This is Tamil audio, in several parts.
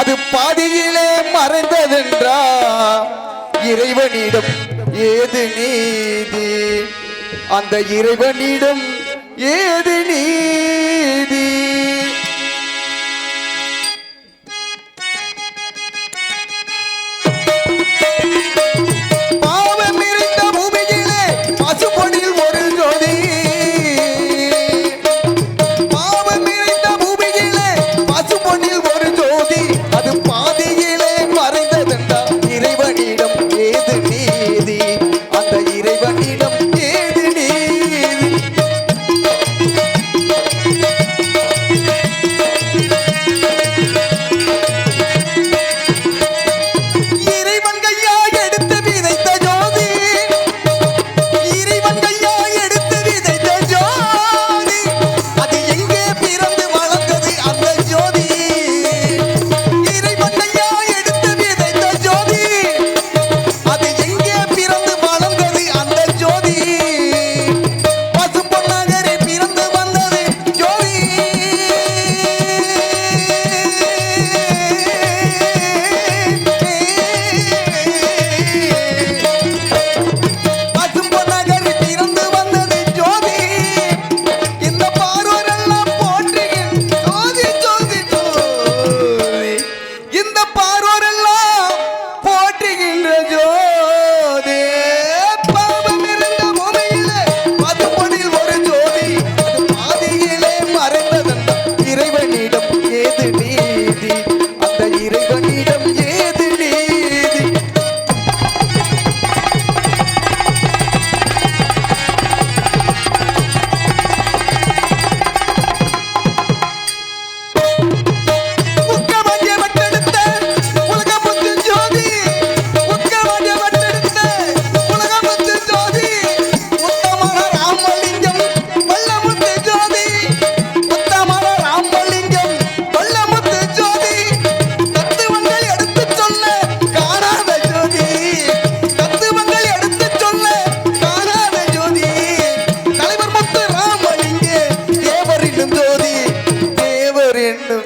அது பாதியிலே மறைந்ததென்றா? இறைவனிடம் ஏது நீதி? அந்த இறைவனிடம் ஏது நீதி?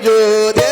যদি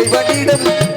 இறைவனிடம்